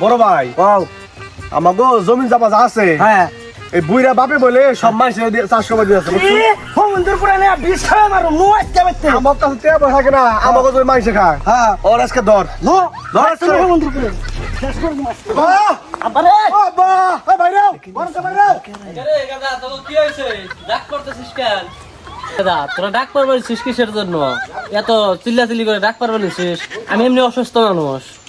বড় ভাই। কও আমাগো জমিন জামা যা আছে হ্যাঁ। এই বুইরা বাপে বলে সব মানুষের দিয়ে চাষ করে দিয়েছে বুঝছ? সমুদ্র পুরা না বিষ খাওয়া মারো নো আজকে বাইতে আমার কাছে জমি মানুষে খায়। হ্যাঁ। ওর আজকে দর। আজকে। সমুদ্র পুরা! আরে গাদা তোর ডাক কিসের জন্য? এত চিল্লাচিল্লি করে ডাক পারবে নিছিস আমি এমনি অসুস্থ মানুষ।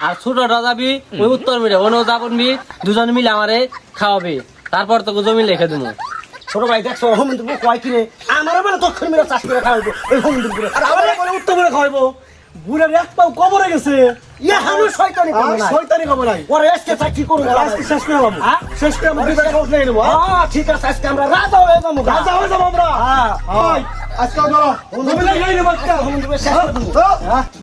আর ছোটটা যাবি ওই উত্তর মিলে ওনেও যাবনবি দুজন মিলে আমারে খাওয়াবি তারপর তোকে জমি লিখে দেবো ছোট ভাই দেখছ সমুদ্র পুরা কয় কিনে আমার বেলা দক্ষিণ মেরে চাষ করে খাওয়াবো ওই সমুদ্র পুরা আর আমার বলে উত্তর মেরে খাওয়াবো বুড়ার এক পাও কবরে গেছে ইয়া হানু শয়তানি আর করে না শয়তানি খবর নাই। ওরে আজকে চাকরি করব আজকে শেষ করে। হ্যাঁ? শেষ করে আমরা নিয়ে নেব, হ্যাঁ? ঠিক আছে আজকে আমরা রাজা হয়ে যাব রাজা হয়ে যাব আমরা। হ্যাঁ আজকে ধরো লেগে নেব আজকে। শেষ করে দেবো। হ্যাঁ?